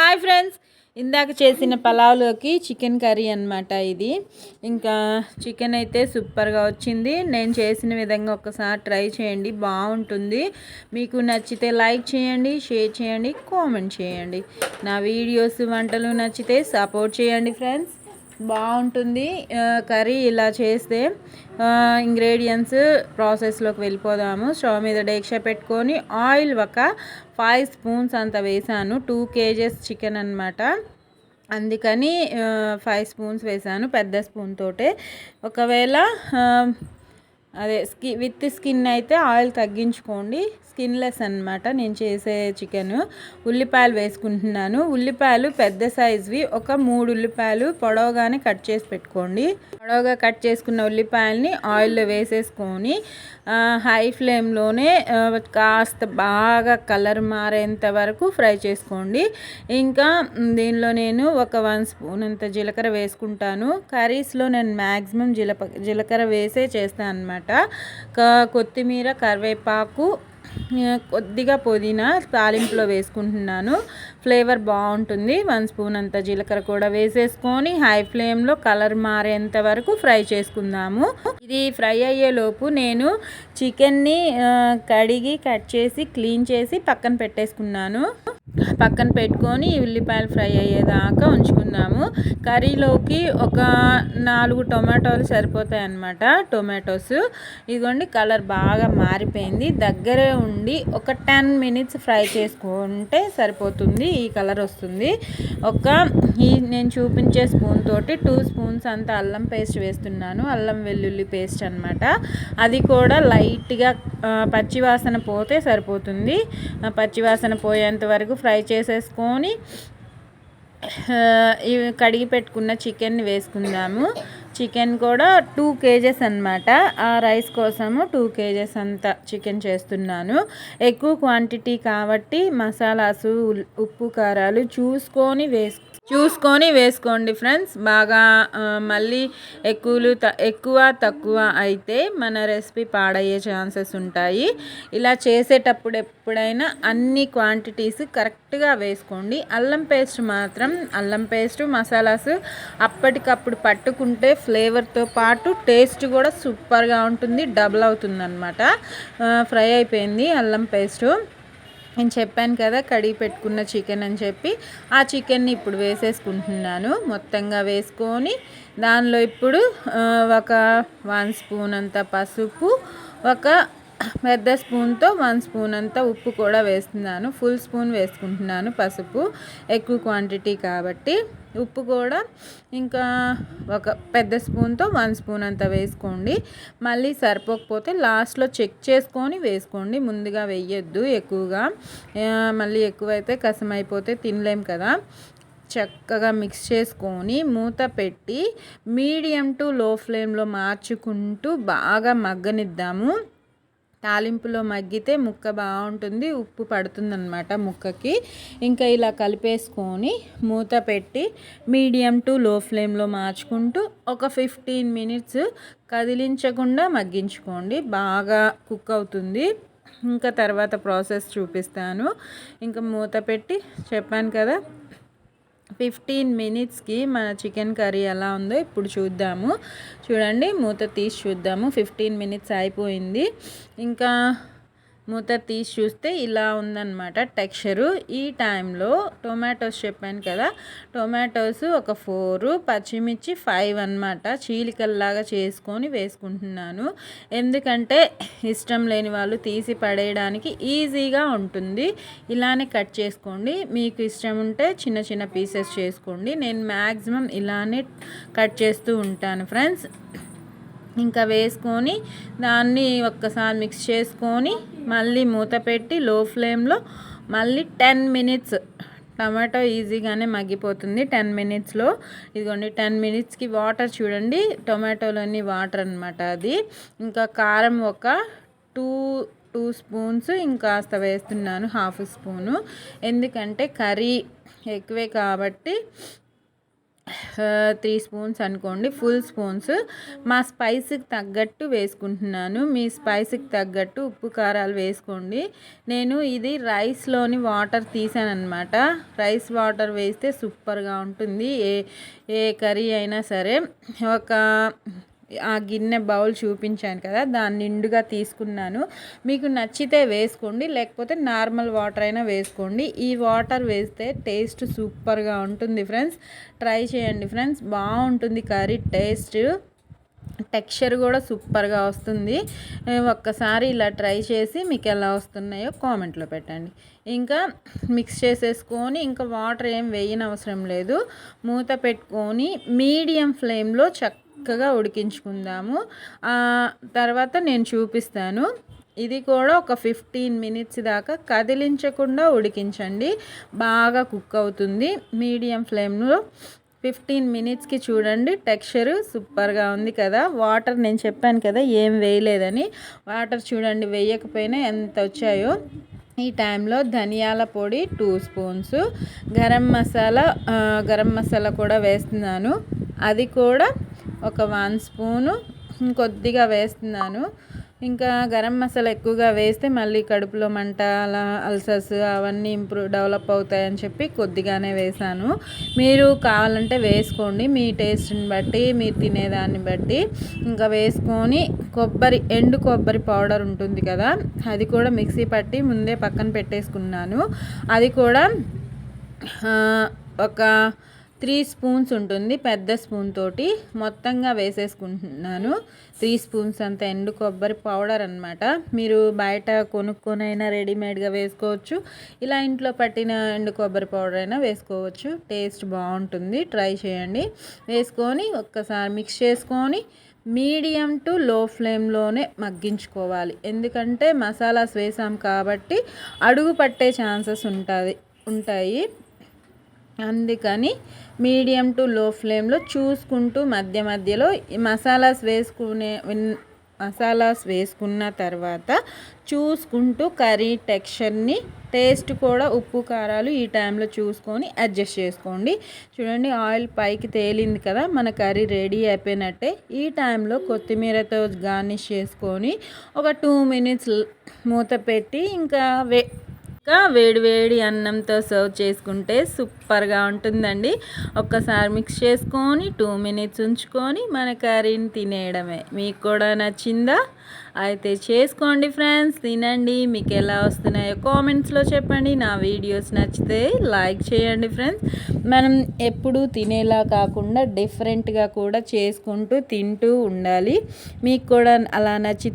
Hi friends. ఇందాక చేసిన పలావ్లోకి chicken curry అనమాట ఇది. ఇంకా చికెన్ అయితే సూపర్గా వచ్చింది. నేను చేసిన విధంగా ఒకసారి ట్రై చేయండి. బాగుంటుంది. మీకు నచ్చితే లైక్ చేయండి షేర్ చేయండి కామెంట్ చేయండి. నా వీడియోస్ వంటలు నచ్చితే సపోర్ట్ చేయండి ఫ్రెండ్స్. బాగుంటుంది. కర్రీ ఇలా చేస్తే ఇంగ్రీడియంట్స్ ప్రాసెస్లోకి వెళ్ళిపోదాము. స్టవ్ మీద డేక్ష పెట్టుకొని ఆయిల్ ఒక ఫైవ్ స్పూన్స్ అంత వేసాను. టూ కేజెస్ చికెన్ అనమాట అందుకని ఫైవ్ స్పూన్స్ వేసాను పెద్ద స్పూన్ తోటే. ఒకవేళ అదే స్కి విత్ స్కిన్ అయితే ఆయిల్ తగ్గించుకోండి. స్కిన్లెస్ అనమాట నేను చేసే చికెన్. ఉల్లిపాయలు వేసుకుంటున్నాను. ఉల్లిపాయలు పెద్ద సైజువి. ఒక మూడు ఉల్లిపాయలు పొడవగానే కట్ చేసి పెట్టుకోండి. పొడవుగా కట్ చేసుకున్న ఉల్లిపాయల్ని ఆయిల్లో వేసేసుకొని హై ఫ్లేమ్లోనే కాస్త బాగా కలర్ మారేంత వరకు ఫ్రై చేసుకోండి. ఇంకా దీనిలో నేను ఒక వన్ స్పూన్ అంత జీలకర్ర వేసుకుంటాను. కర్రీస్లో నేను మ్యాక్సిమం జీలప జీలకర్ర వేసే చేస్తాను అనమాట కొత్తిమీర కరివేపాకు కొద్దిగా పుదీనా తాలింపులో వేసుకుంటున్నాను. ఫ్లేవర్ బాగుంటుంది. వన్ స్పూన్ అంత జీలకర్ర కూడా వేసేసుకొని హై ఫ్లేమ్లో కలర్ మారేంత వరకు ఫ్రై చేసుకుందాము. ఇది ఫ్రై అయ్యేలోపు నేను చికెన్ని కడిగి కట్ చేసి క్లీన్ చేసి పక్కన పెట్టేసుకున్నాను. పక్కన పెట్టుకొని ఉల్లిపాయలు ఫ్రై అయ్యేదాకా ఉంచుకుందాము. కర్రీలోకి ఒక నాలుగు టొమాటోలు సరిపోతాయి అన్నమాట టొమాటోస్. ఇదిగోండి కలర్ బాగా మారిపోయింది. దగ్గరే ఉండి ఒక టెన్ మినిట్స్ ఫ్రై చేసుకుంటే సరిపోతుంది ఈ కలర్ వస్తుంది. ఒక ఈ నేను చూపించే స్పూన్ తోటి టూ స్పూన్స్ అంత అల్లం పేస్ట్ వేస్తున్నాను. అల్లం వెల్లుల్లి పేస్ట్ అనమాట అది కూడా లైట్గా పచ్చివాసన పోతే సరిపోతుంది. పచ్చివాసన పోయేంత వరకు ఫ్రై చేసేసుకొని ఇవి కడిగి పెట్టుకున్న చికెన్ని వేసుకుందాము. చికెన్ కూడా టూ కేజెస్ అనమాట ఆ రైస్ కోసము టూ కేజెస్ అంత చికెన్ చేస్తున్నాను. ఎక్కువ క్వాంటిటీ కాబట్టి మసాలాసు ఉప్పు కారాలు చూసుకొని వేసుకు చూసుకొని వేసుకోండి ఫ్రెండ్స్. బాగా మళ్ళీ ఎక్కువలు ఎక్కువ తక్కువ అయితే మన రెసిపీ పాడయ్యే ఛాన్సెస్ ఉంటాయి. ఇలా చేసేటప్పుడు ఎప్పుడైనా అన్ని క్వాంటిటీస్ కరెక్ట్గా వేసుకోండి. అల్లం పేస్ట్ మాత్రం అల్లం పేస్ట్ మసాలాస్ అప్పటికప్పుడు పట్టుకుంటే ఫ్లేవర్తో పాటు టేస్ట్ కూడా సూపర్గా ఉంటుంది డబుల్ అవుతుంది అనమాట ఫ్రై అయిపోయింది అల్లం పేస్టు. నేను చెప్పాను కదా కడిగి పెట్టుకున్న చికెన్ అని చెప్పి ఆ చికెన్ని ఇప్పుడు వేసేసుకుంటున్నాను. మొత్తంగా వేసుకొని దానిలో ఇప్పుడు ఒక వన్ స్పూన్ అంత పసుపు ఒక పెద్ద స్పూన్తో వన్ స్పూన్ అంతా ఉప్పు కూడా వేస్తున్నాను. ఫుల్ స్పూన్ వేసుకుంటున్నాను పసుపు. ఎక్కువ క్వాంటిటీ కాబట్టి ఉప్పు కూడా ఇంకా ఒక పెద్ద స్పూన్తో వన్ స్పూన్ అంత వేసుకోండి. మళ్ళీ సరిపోకపోతే లాస్ట్లో చెక్ చేసుకొని వేసుకోండి. ముందుగా వేయొద్దు ఎక్కువగా. మళ్ళీ ఎక్కువైతే కసమైపోతే తినలేం కదా. చక్కగా మిక్స్ చేసుకొని మూత పెట్టి మీడియం టు లో ఫ్లేమ్లో మార్చుకుంటూ బాగా మగ్గనిద్దాము. తాలింపులో మగ్గితే ముక్క బాగుంటుంది ఉప్పు పడుతుందన్నమాట ముక్కకి. ఇంకా ఇలా కలిపేసుకొని మూత పెట్టి మీడియం టు లో ఫ్లేమ్లో మార్చుకుంటూ ఒక ఫిఫ్టీన్ మినిట్స్ కదిలించకుండా మగ్గించుకోండి. బాగా కుక్ అవుతుంది. ఇంకా తర్వాత ప్రాసెస్ చూపిస్తాను. ఇంకా మూత పెట్టి చెప్పాను కదా ఫిఫ్టీన్ మినిట్స్కి మన చికెన్ కర్రీ ఎలా ఉందో ఇప్పుడు చూద్దాము. చూడండి మూత తీసి చూద్దాము. ఫిఫ్టీన్ మినిట్స్ అయిపోయింది. ఇంకా మూత తీసి చూస్తే ఇలా ఉందన్నమాట టెక్స్చరు. ఈ టైంలో టొమాటోస్ చెప్పాను కదా టొమాటోస్ ఒక ఫోరు పచ్చిమిర్చి ఫైవ్ అనమాట చీలికల్లాగా చేసుకొని వేసుకుంటున్నాను. ఎందుకంటే ఇష్టం లేని వాళ్ళు తీసి పడేయడానికి ఈజీగా ఉంటుంది. ఇలానే కట్ చేసుకోండి. మీకు ఇష్టం ఉంటే చిన్న చిన్న పీసెస్ చేసుకోండి. నేను మ్యాక్సిమం ఇలానే కట్ చేస్తూ ఉంటాను ఫ్రెండ్స్. ఇంకా వేసుకొని దాన్ని ఒక్కసారి మిక్స్ చేసుకొని మళ్ళీ మూత పెట్టి లో ఫ్లేమ్లో మళ్ళీ టెన్ మినిట్స్ టమాటో ఈజీగానే మగ్గిపోతుంది. టెన్ మినిట్స్లో ఇదిగోండి టెన్ మినిట్స్కి వాటర్ చూడండి. టొమాటోలోని వాటర్ అనమాట అది. ఇంకా కారం ఒక టూ టూ స్పూన్స్ ఇంకాస్త వేస్తున్నాను హాఫ్ స్పూను ఎందుకంటే కర్రీ ఎక్కువే కాబట్టి త్రీ స్పూన్స్ అనుకోండి ఫుల్ స్పూన్స్. మా స్పైస్కి తగ్గట్టు వేసుకుంటున్నాను. మీ స్పైస్కి తగ్గట్టు ఉప్పు కారాలు వేసుకోండి. నేను ఇది రైస్లోని వాటర్ తీసాను అనమాట రైస్ వాటర్ వేస్తే సూపర్గా ఉంటుంది. ఏ ఏ కర్రీ అయినా సరే. ఒక ఆ గిన్నె బౌల్ చూపించాను కదా దాన్ని నిండుగా తీసుకున్నాను. మీకు నచ్చితే వేసుకోండి లేకపోతే నార్మల్ వాటర్ అయినా వేసుకోండి. ఈ వాటర్ వేస్తే టేస్ట్ సూపర్గా ఉంటుంది ఫ్రెండ్స్. ట్రై చేయండి ఫ్రెండ్స్ బాగుంటుంది కర్రీ టేస్ట్. టెక్స్చర్ కూడా సూపర్గా వస్తుంది. ఒక్కసారి ఇలా ట్రై చేసి మీకు ఎలా వస్తున్నాయో కామెంట్లో పెట్టండి. ఇంకా మిక్స్ చేసేసుకొని ఇంకా వాటర్ ఏం వేయని అవసరం లేదు. మూత పెట్టుకొని మీడియం ఫ్లేమ్లో చక్క చక్కగా ఉడికించుకుందాము. తర్వాత నేను చూపిస్తాను. ఇది కూడా ఒక ఫిఫ్టీన్ మినిట్స్ దాకా కదిలించకుండా ఉడికించండి. బాగా కుక్ అవుతుంది. మీడియం ఫ్లేమ్లో ఫిఫ్టీన్ మినిట్స్కి చూడండి. టెక్స్చర్ సూపర్గా ఉంది కదా. వాటర్ నేను చెప్పాను కదా ఏం వేయలేదని. వాటర్ చూడండి వేయకపోయినా ఎంత వచ్చాయో. ఈ టైంలో ధనియాల పొడి టూ స్పూన్స్. గరం మసాలా గరం మసాలా కూడా వేస్తున్నాను. అది కూడా ఒక వన్ స్పూను కొద్దిగా వేస్తున్నాను. ఇంకా గరం మసాలా ఎక్కువగా వేస్తే మళ్ళీ కడుపులో మంట అలా అల్సర్స్ అవన్నీ ఇంప్రూవ్ డెవలప్ అవుతాయని చెప్పి కొద్దిగానే వేసాను. మీరు కావాలంటే వేసుకోండి. మీ టేస్ట్ని బట్టి మీరు తినేదాన్ని బట్టి. ఇంకా వేసుకొని కొబ్బరి ఎండు కొబ్బరి పౌడర్ ఉంటుంది కదా అది కూడా మిక్సీ పట్టి ముందే పక్కన పెట్టేసుకున్నాను. అది కూడా ఒక త్రీ స్పూన్స్ ఉంటుంది పెద్ద స్పూన్ తోటి మొత్తంగా వేసేసుకుంటున్నాను. త్రీ స్పూన్స్ అంత ఎండు కొబ్బరి పౌడర్ అనమాట మీరు బయట కొనుక్కొనైనా రెడీమేడ్గా వేసుకోవచ్చు. ఇలా ఇంట్లో పట్టిన ఎండు కొబ్బరి పౌడర్ అయినా వేసుకోవచ్చు. టేస్ట్ బాగుంటుంది. ట్రై చేయండి. వేసుకొని ఒక్కసారి మిక్స్ చేసుకొని మీడియం టు లో ఫ్లేమ్లోనే మగ్గించుకోవాలి. ఎందుకంటే మసాలాస్ వేసాం కాబట్టి అడుగు పట్టే ఛాన్సెస్ ఉంటుంది ఉంటాయి. అందుకని మీడియం టు లో ఫ్లేమ్లో చూసుకుంటూ మధ్య మధ్యలో మసాలాస్ వేసుకునే మసాలాస్ వేసుకున్న తర్వాత చూసుకుంటూ కర్రీ టెక్స్చర్ని టేస్ట్ కూడా ఉప్పు కారాలు ఈ టైంలో చూసుకొని అడ్జస్ట్ చేసుకోండి. చూడండి ఆయిల్ పైకి తేలింది కదా మన కర్రీ రెడీ అయిపోయినట్టే ఈ టైంలో కొత్తిమీరతో గార్నిష్ చేసుకొని ఒక టూ మినిట్స్ మూత పెట్టి ఇంకా వే ఇంకా వేడివేడి అన్నంతో సర్వ్ చేసుకుంటే సూపర్గా ఉంటుందండి. ఒక్కసారి మిక్స్ చేసుకొని టూ మినిట్స్ ఉంచుకొని మన కర్రీని తినేయడమే. మీకు కూడా నచ్చిందా? అయితే చేసుకోండి ఫ్రెండ్స్ తినండి. మీకు ఎలా వస్తున్నాయో కామెంట్స్లో చెప్పండి. నా వీడియోస్ నచ్చితే లైక్ చేయండి ఫ్రెండ్స్. మనం ఎప్పుడూ తినేలా కాకుండా డిఫరెంట్గా కూడా చేసుకుంటూ తింటూ ఉండాలి. మీకు కూడా అలా నచ్చి